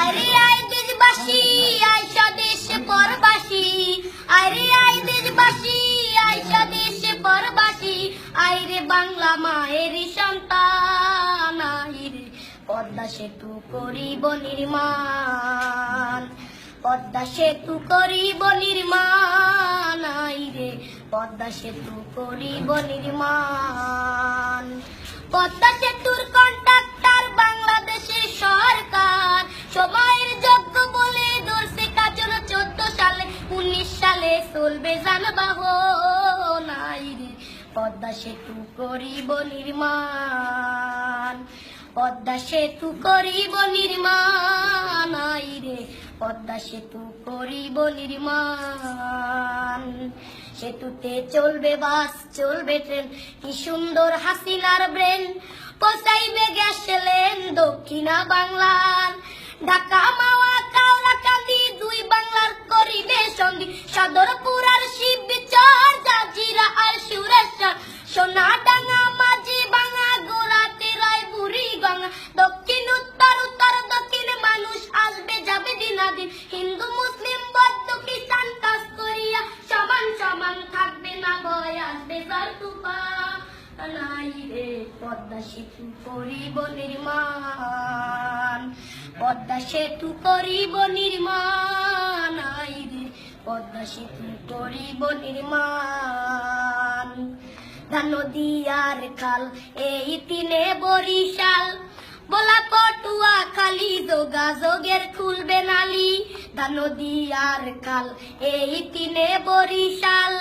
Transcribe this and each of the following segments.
আরে আই দেশবাসী আই স্বদেশে পরবাসী আরে আই দেশবাসী আই স্বদেশে পরবাসী আই রে বাংলা মায়ের সন্তান পদ্মা সেতু করিব নির্মাণ। পদ্মা সেতু করিব নির্মাণ আই রে পদ্মা সেতু করিব নির্মাণ। পদ্মা সেতুর পদ্মা সেতু করিব নির্মাণ পদ্মা সেতু করিব নির্মাণ আই রে, পদ্মা সেতু করিব নির্মাণ সেতুতে চলবে বাস, চলবে ট্রেন। কি সুন্দর হাসিনার ব্রেন। পচাইবে গ্যাস লেন দক্ষিণা বাংলার। ঢাকা, মাওয়া কাওড়া কান্দি দুই বাংলার করিবে সন্ধি। সদরপুর দক্ষিণ, উত্তর উত্তর, দক্ষিণে, মানুষ আসবে, যাবে দিনাদিন। হিন্দু, মুসলিম, বৌদ্ধ, খ্রিস্টান, কাজ করিয়া সমান সমান থাকবে না ভয়, আসবে তুফান। নাই রে পদ্মা সেতু করিব নির্মাণ, পদ্মা সেতু করিব নির্মাণ আই রে পদ্মা সেতু করিব নির্মাণ। নদী আর খাল, এই তিনে বরিশাল। বলা পটুয়া খালি যোগাযোগের খুলবে নালি। নদী আর খাল এই তিনে বরিশাল।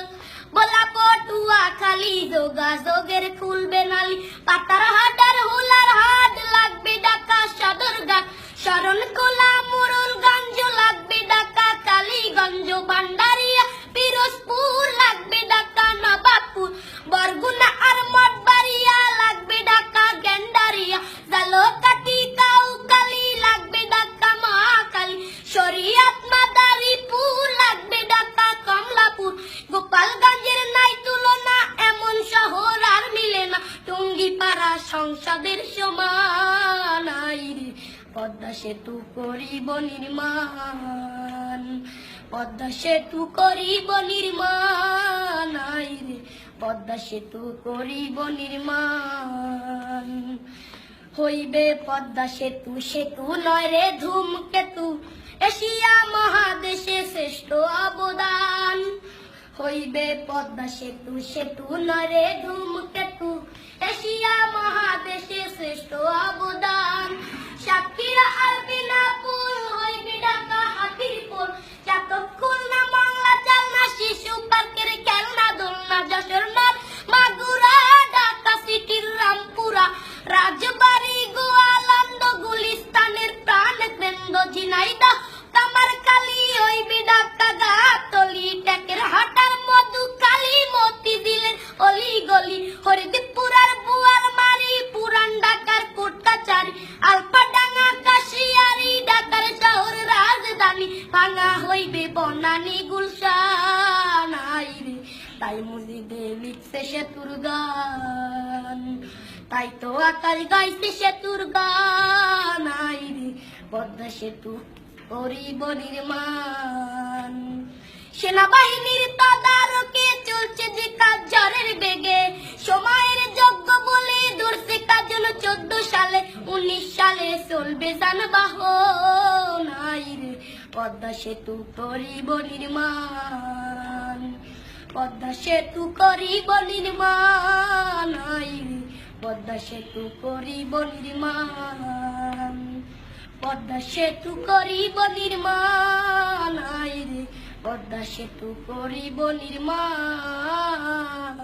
বলা পটুয়া খালি যোগাযোগের খুলবে নালি। পাতার হাটার হুলার হাট লাগবে ঢাকা সদরঘাট শরণ কোলা মুরুল গঞ্জ লাগবে ঢাকা কালীগঞ্জ ভান্ডারিয়া সংসদের সমান পদ্মা সেতু করিব নির্মাণ। পদ্মা সেতু করিব নির্মাণ আই রে পদ্মা সেতু করিব নির্মাণ। হইবে পদ্মা সেতু সেতু নয় রে ধূমকেতু। এশিয়া মহাদেশে শ্রেষ্ঠ অবদান। হইবে পদ্মা সেতু সেতু নয় রে ধূমকেতু। এশিয়া মহাদেশে শ্রেষ্ঠ অবদান। সাক্ষীরা আর তাই মুজিবে লিখছে সেতুর গান। তাই তো আকাশ গাইছে সেতুর গান। আই রে পদ্মা সেতু করিব নির্মাণ। সেনাবাহিনীর তদারকে চলছে যে কাজ ঝড়ের বেগে। সময়ের যোগ্য বলে ধরছে কাজল চোদ্দ সালে, উনিশ সালে চলবে যানবাহন। পদ্মা সেতু করিব নির্মাণ। পদ্মা সেতু করি বলির মান পদ্মা সেতু করি বলির মান পদ্মা সেতু করি বলির মান পদ্মা সেতু করি বলির নির্মাণ